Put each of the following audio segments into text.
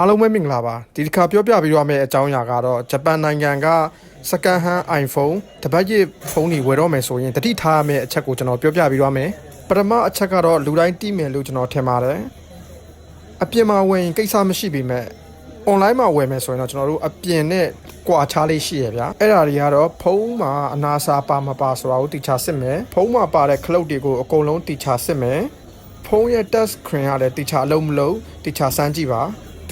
အားလုံးပဲမင်္ဂလာပါဒီတစ်ခါပြောပြပြီးတော့မယ့်အကြောင်းအရာကတော့ဂျပန်နိုင်ငံက second hand iPhone တပတ်ရဖုန်းတွေဝယ်တော့မယ်ဆိုရင်တတိထားရမယ့်အချက်ကိုကျွန်တော်ပြောပြပြီးတော့မယ်ပထမအချက်ကတော့လူတိုင်းသိမယ်လို့ကျွန်တော်ထင်ပါတယ်အပြင်မှာဝယ်ရင်ကိစ္စမရှိပေမဲ့ online မှာဝယ်မယ်ဆိုရင်တော့ကျွန်တော်တို့အပြင်နဲ့ကွာခြားလေးရှိရဗျာအဲ့ဒါတွေကတော့ဖုန်းမှာအနာစာပါမပါဆိုတာကိုတိချာစစ်မယ်ဖုန်းမှာပါတဲ့ cloud တွေကိုအကုန်လုံးတိချာစစ်မယ်ဖုန်းရဲ့ touch screen ကလည်းတိချာအလုံးမလုံးတိချာစမ်းကြည့်ပါ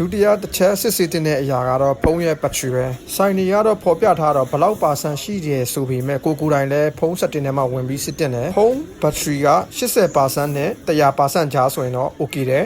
ဒုတိယတစ်ချက်စစ်စစ်တင်တဲ့အရာကတော့ဖုန်းရဲ့ battery ပဲစိုင်းနေကတော့ပေါ်ပြထားတော့ဘယ်လောက်ပါဆန်ရှိတယ်ဆိုပေမဲ့ကိုကိုယ်တိုင်လည်းဖုန်း setting ထဲမှာဝင်ပြီးစစ်တင်တယ်ဖုန်း battery က80%နဲ့100%ကြားဆိုရင်တော့ okay တယ်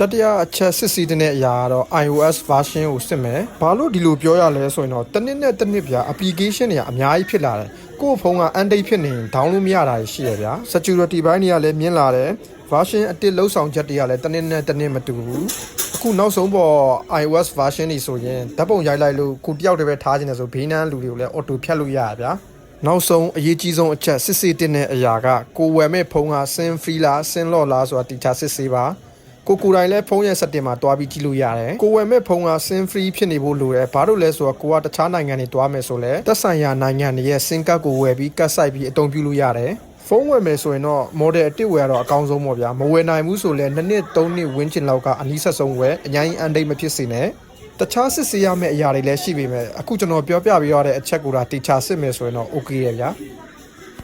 တတိယအချက်စစ်စီးတဲ့အရာကတော့ iOS version ကိုစစ်မယ်။ဘာလို့ဒီလိုပြောရလဲဆိုရင်တော့တစ်နှစ်နဲ့တစ်နှစ်ပြ application တွေကအများကြီးဖြစ်လာတယ်။ကိုယ့်ဖုန်းက Android ဖြစ်နေရင် download မရတာရှိရဗျာ။ security ဘိုင်းတွေကလည်းမြင်လာတယ်။ version အတစ်လုံးဆောင်ချက်တွေကလည်းတစ်နှစ်နဲ့တစ်နှစ်မတူဘူး။အခုနောက်ဆုံးပေါ် iOS version တွေဆိုရင်ဓာတ်ပုံရိုက်လိုက်လို့ကိုတယောက်တည်းပဲထားခြင်းနဲ့ဆိုဘေးနန်းလူတွေကိုလည်း auto ဖြတ်လို့ရရဗျာ။နောက်ဆုံးအရေးကြီးဆုံးအချက်စစ်စစ်တင်တဲ့အရာကကိုဝယ်မဲ့ဖုန်းက SIM free လား SIM lock လားဆိုတာတိကျစစ်ဆေးပါ။ ကိုကိုယ်တိုင်လည်းဖုန်းရဲ့ setting မှာတွားပြီးကြည့်လို့ရတယ်။ကိုဝယ်မဲ့ဖုန်းက SIM free ဖြစ်နေဖို့လိုတယ်။ဘာလို့လဲဆိုတော့ကိုကတခြားနိုင်ငံတွေတွားမယ်ဆိုလဲသက်ဆိုင်ရာနိုင်ငံတွေရဲ့ SIM card ကိုဝယ်ပြီးကတ်ဆိုင်ပြီးအသုံးပြုလို့ရတယ်။ဖုန်းဝယ်မယ်ဆိုရင်တော့ model အတစ်ဝယ်ရတော့အကောင်းဆုံးပေါ့ဗျာ။မဝယ်နိုင်ဘူးဆိုလဲ2နှစ်3နှစ်ဝန်းကျင်လောက်ကအနည်းဆက်ဆုံးဝယ်အရင်အန်ဒိတ်မဖြစ်စေနဲ့။တခြားစစ်ဆေးရမယ့်အရာတွေလည်းရှိပေမဲ့အခုကျွန်တော်ပြောပြပေးရတဲ့အချက်ကိုဒါတေချာစစ်မယ်ဆိုရင်တော့ okay ရဲ့ဗျာ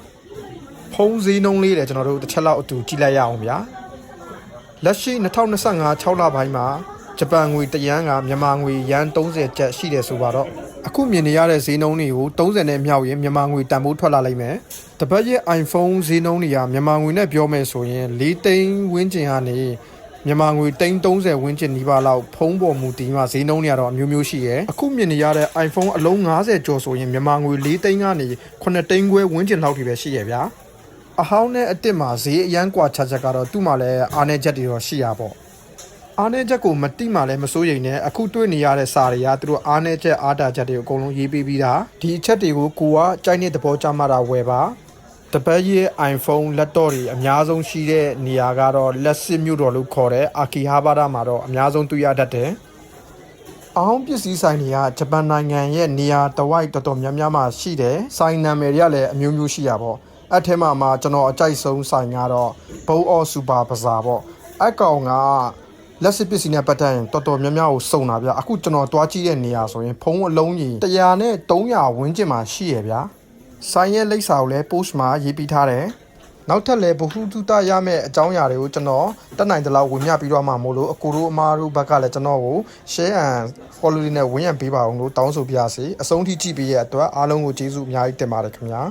။ဖုန်းဈေးနှုန်းလေးတယ်ကျွန်တော်တို့တစ်ချက်လောက်အတူကြည့်လိုက်ရအောင်ဗျာ။ လက်ရှိ2025 6လပိုင်းမှာဂျပန်ငွေတယန်းကမြန်မာငွေယန်း30ကျပ်ရှိတယ်ဆိုပါတော့အခုမြင်နေရတဲ့ဈေးနှုန်းတွေကို30နဲ့မြောက်ရင်မြန်မာငွေတန်ဖိုးထွက်လာလိမ့်မယ်။တပတ်ရဲ့ iPhone ဈေးနှုန်းတွေကမြန်မာငွေနဲ့ပြောမယ်ဆိုရင်၄သိန်းဝန်းကျင်ကနေမြန်မာငွေ330ဝန်းကျင်နီးပါးလောက်ဖုံးပေါ်မူတည်မှဈေးနှုန်းတွေကတော့အမျိုးမျိုးရှိရယ်အခုမြင်နေရတဲ့ iPhone အလုံး90ကျော်ဆိုရင်မြန်မာငွေ၄သိန်းကနေ9သိန်းခွဲဝန်းကျင်လောက်ထိပဲရှိရယ်ဗျာ အဟောင်းနဲ့အစ်စ်မှာဈေးအရန်ကွာခြားချက်ကတော့သူ့မှာလည်းအားနဲ့ချက်တွေတော့ရှိရပေါ့အားနဲ့ချက်ကိုမတိမှလည်းမစိုးရိမ်နဲ့အခုတွေ့နေရတဲ့စာတွေကသူတို့အားနဲ့ချက်အားတာချက်တွေကိုအကုန်လုံးရေးပေးပြီးတာဒီအချက်တွေကိုကိုကကြိုက်တဲ့သဘောကျမှတာဝယ်ပါတပတ်ရဲ့ iPhone လက်တော့တွေအများဆုံးရှိတဲ့နေရာကတော့လက်စစ်မြို့တော်လို့ခေါ်တဲ့အာကီဟာဘာရာမှာတော့အများဆုံးတွေ့ရတတ်တယ်အဟောင်းပစ္စည်းဆိုင်တွေကဂျပန်နိုင်ငံရဲ့နေရာတဝိုက်တော်တော်များများမှာရှိတယ်။ဆိုင်နံမယ်တွေကလည်းအမျိုးမျိုးရှိရပါတော့။ အဲ့ထဲမှာမှကျွန်တော်အကြိုက်ဆုံးဆိုင်ကတော့ဘုံအော်စူပါဘဇာပေါ့အကောင်ကလက်စစ်ပစ္စည်းနဲ့ပတ်သက်ရင်တော်တော်များများကိုစုံတာဗျအခုကျွန်တော်တွားကြည့်တဲ့နေရာဆိုရင်ဖုံးအလုံးကြီး100နဲ့300ဝန်းကျင်မှာရှိရဗျာဆိုင်ရဲ့လိပ်စာကိုလည်း post မှာရေးပြီးထားတယ်နောက်ထပ်လည်းဘ ഹു တုတရမယ့်အကြောင်းအရာတွေကိုကျွန်တော်တက်နိုင်တဲ့လောက်ဝင်မြပြီးတော့မှမို့လို့အကူတို့အမားတို့ဘက်ကလည်းကျွန်တော်ကို share and follow နဲ့ဝင်ရပေးပါအောင်လို့တောင်းဆိုပြရစီအဆုံးထိကြည့်ပေးရတဲ့အတွက်အားလုံးကိုကျေးဇူးအများကြီးတင်ပါတယ်ခင်ဗျာ